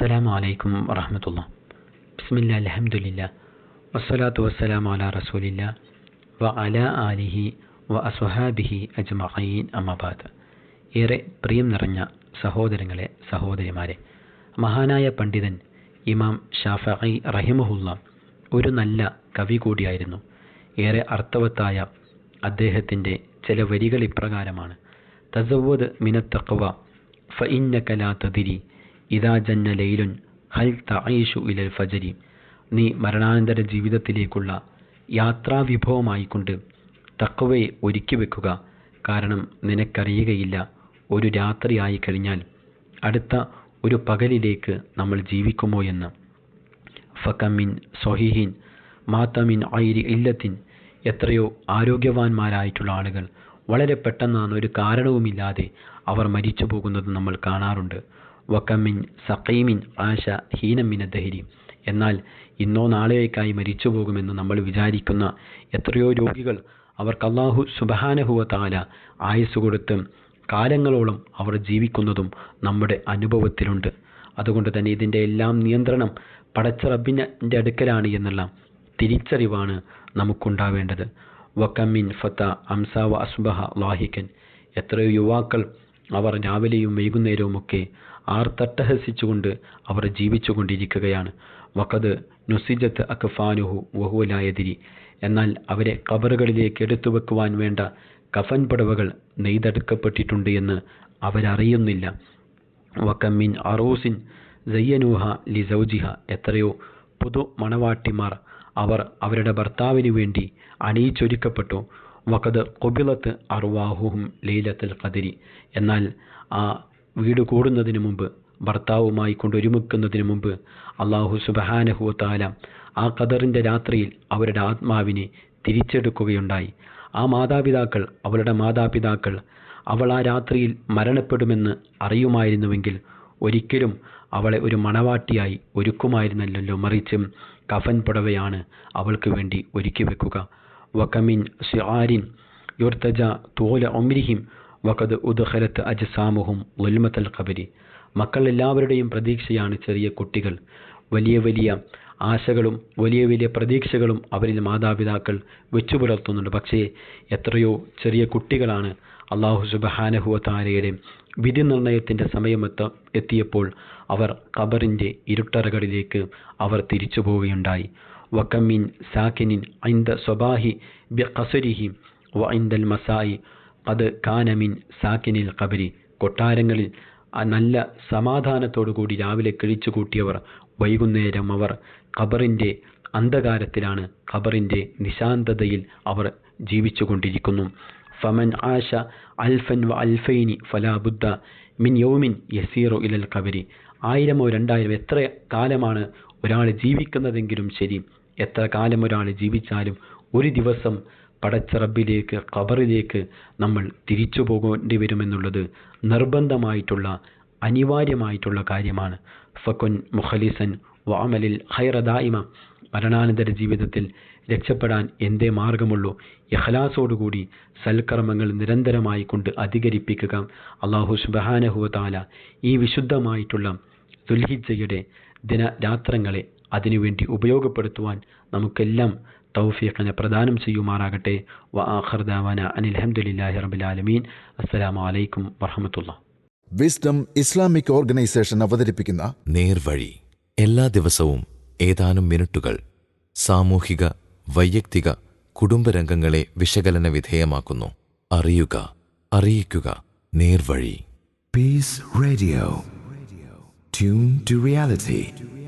അസ്സലാമു അലൈക്കും വറഹമത്തുള്ള ബിസ്മില്ല അലഹമുല്ല വസ്സലാത്തു വസ്സലാം അല റസൂലില്ല വ അല ആലിഹി വ അസ്വഹാബിഹി അജ്മഹീൻ അമബാദ് ഏറെ പ്രിയം നിറഞ്ഞ സഹോദരങ്ങളെ സഹോദരിമാരെ മഹാനായ പണ്ഡിതൻ ഇമാം ഷാഫഈ റഹിമഹുല്ല ഒരു നല്ല കവി കൂടിയായിരുന്നു. ഏറെ അർത്ഥവത്തായ അദ്ദേഹത്തിന്റെ ചില വരികൾ ഇപ്രകാരമാണ്. തസവദ് മിനത്തക്വ ഫ ഇന്നക്കലാ തതിരി ഇദാ ജന്ന ലൈലുൻ ഹൽ തഈഷു ഇലൽ ഫജരി. നീ മരണാനന്തര ജീവിതത്തിലേക്കുള്ള യാത്രാവിഭവമായിക്കൊണ്ട് തക്കവയെ ഒരുക്കി വെക്കുക. കാരണം നിനക്കറിയുകയില്ല ഒരു രാത്രിയായി കഴിഞ്ഞാൽ അടുത്ത ഒരു പകലിലേക്ക് നമ്മൾ ജീവിക്കുമോ എന്ന്. ഫക്കമിൻ സൊഹിഹിൻ മാത്തമിൻ ഐരി ഇല്ലത്തിൻ. എത്രയോ ആരോഗ്യവാന്മാരായിട്ടുള്ള ആളുകൾ വളരെ പെട്ടെന്നാണ് ഒരു കാരണവുമില്ലാതെ അവർ മരിച്ചു പോകുന്നത് നമ്മൾ കാണാറുണ്ട്. വക്കമിൻ സഖീമിൻ ആശ ഹീനമ്മിന ദഹരി. എന്നാൽ ഇന്നോ നാളെയേക്കായി മരിച്ചു പോകുമെന്ന് നമ്മൾ വിചാരിക്കുന്ന എത്രയോ രോഗികൾ അവർക്ക് അള്ളാഹു സുബഹാനഹുവ താല ആയുസ് കൊടുത്ത് കാലങ്ങളോളം അവർ ജീവിക്കുന്നതും നമ്മുടെ അനുഭവത്തിലുണ്ട്. അതുകൊണ്ട് തന്നെ ഇതിന്റെ എല്ലാം നിയന്ത്രണം പടച്ച റബ്ബിന്റെ അടുക്കലാണ് എന്നുള്ള തിരിച്ചറിവാണ് നമുക്കുണ്ടാവേണ്ടത്. വക്കമ്മിൻ ഫത്ത അംസാവ അസ്ബഹ ലാഹിക്കൻ എത്രയോ യുവാക്കൾ അവർ രാവിലെയും വൈകുന്നേരവുമൊക്കെ ആർത്തട്ടഹസിച്ചുകൊണ്ട് അവർ ജീവിച്ചു കൊണ്ടിരിക്കുകയാണ് വക്കത് നുസിജത്ത് അക്ഫാനുഹു വഹുലായതിരി എന്നാൽ അവരെ കബറുകളിലേക്ക് എടുത്തു വെക്കുവാൻ വേണ്ട കഫൻ പടവകൾ നെയ്തെടുക്കപ്പെട്ടിട്ടുണ്ട് എന്ന് അവരറിയുന്നില്ല. വക്കമ്മിൻ അറൂസിൻ ജയ്യനൂഹ ലി സൗജിഹ. എത്രയോ പുതു മണവാട്ടിമാർ അവർ അവരുടെ ഭർത്താവിനു വേണ്ടി അണിയിച്ചൊരുക്കപ്പെട്ടു. വക്കത് കൊബിലത്ത് അർവാഹുഹും ലൈലത്തുൽ കതിരി എന്നാൽ ആ വീട് കൂടുന്നതിന് മുമ്പ് ഭർത്താവുമായി കൊണ്ടൊരുമിക്കുന്നതിന് മുമ്പ് അള്ളാഹു സുബഹാനഹുവത്താല ആ ഖദറിന്റെ രാത്രിയിൽ അവരുടെ ആത്മാവിനെ തിരിച്ചെടുക്കുകയുണ്ടായി. ആ മാതാപിതാക്കൾ അവളുടെ മാതാപിതാക്കൾ അവൾ ആ രാത്രിയിൽ മരണപ്പെടുമെന്ന് അറിയുമായിരുന്നുവെങ്കിൽ ഒരിക്കലും അവളെ ഒരു മണവാട്ടിയായി ഒരുക്കുമായിരുന്നല്ലോ മറിച്ച് കഫൻ പുടവയാണ് അവൾക്ക് വേണ്ടി ഒരുക്കി വെക്കുക. വക്കമിൻ സിആരിൻ യുർത്തജ തോല ഒമിരിഹിം വക്കത് ഉദ്ഖലത്ത് അജ്സാമുഹും ഉൽമത്തൽ കബരി മക്കൾ എല്ലാവരുടെയും പ്രതീക്ഷയാണ് ചെറിയ കുട്ടികൾ. വലിയ വലിയ ആശകളും വലിയ വലിയ പ്രതീക്ഷകളും അവരിൽ മാതാപിതാക്കൾ വെച്ചു പുലർത്തുന്നുണ്ട്. പക്ഷേ എത്രയോ ചെറിയ കുട്ടികളാണ് അള്ളാഹു സുബഹാനഹുവ താരയുടെ വിധി നിർണയത്തിന്റെ സമയമെത്ത എത്തിയപ്പോൾ അവർ ഖബറിന്റെ ഇരുട്ടറകളിലേക്ക് അവർ തിരിച്ചു പോവുകയുണ്ടായി. വക്കമ്മിൻ സാക്കിനിൻ ഐന്ദ സ്വബാഹി ബി ഖസരിഹി വ മസായി അത് കാനമിൻ സാക്കിനിൽ കബരി കൊട്ടാരങ്ങളിൽ നല്ല സമാധാനത്തോടു കൂടി രാവിലെ കഴിച്ചു കൂട്ടിയവർ വൈകുന്നേരം അവർ ഖബറിന്റെ അന്ധകാരത്തിലാണ് ഖബറിന്റെ നിശാന്തതയിൽ അവർ ജീവിച്ചു കൊണ്ടിരിക്കുന്നു ഫമൻ ആശ അൽഫൻ വ അൽഫൈനി ഫലാബുദ്ധ മിൻ യൗമിൻ യസീറു ഇലൽ കബരി ആയിരമോ രണ്ടായിരമോ എത്ര കാലമാണ് ഒരാൾ ജീവിക്കുന്നതെങ്കിലും ശരി എത്ര കാലം ഒരാൾ ജീവിച്ചാലും ഒരു ദിവസം പടച്ച റബ്ബിലേക്ക് ഖബറിലേക്ക് നമ്മൾ തിരിച്ചു പോകേണ്ടി വരുമെന്നുള്ളത് നിർബന്ധമായിട്ടുള്ള അനിവാര്യമായിട്ടുള്ള കാര്യമാണ്. ഫക്കുൻ മുഖലിസൻ വാമലിൽ ഹൈറദായിമ മരണാനന്തര ജീവിതത്തിൽ രക്ഷപ്പെടാൻ എന്തേ മാർഗമുള്ളൂ? യഹ്ലാസോടുകൂടി സൽക്കർമ്മങ്ങൾ നിരന്തരമായി കൊണ്ട് അധികരിപ്പിക്കുക. അള്ളാഹു സുബഹാനഹുവതാല ഈ വിശുദ്ധമായിട്ടുള്ള ദുൽഹിജയുടെ ദിനരാത്രങ്ങളെ അതിനുവേണ്ടി ഉപയോഗപ്പെടുത്തുവാൻ നമുക്കെല്ലാം തൗഫീഖിനെ പ്രദാനം ചെയ്യുമാറാകട്ടെ. വ ആഖർ ദാവാന അനിൽ അഹമ്മദില്ലാഹി റബിലാലമീൻ അസ്സലാമു അലൈക്കും വറഹമത്തുള്ള. വിസ്ഡം ഇസ്ലാമിക് ഓർഗനൈസേഷൻ അവതരിപ്പിക്കുന്ന നേർവഴി. എല്ലാ ദിവസവും ഏതാനും മിനിറ്റുകൾ സാമൂഹിക വൈയക്തിക കുടുംബരംഗങ്ങളെ വിശകലന വിധേയമാക്കുന്നു. അറിയുക അറിയിക്കുക നേർവഴി. Peace radio tune to reality.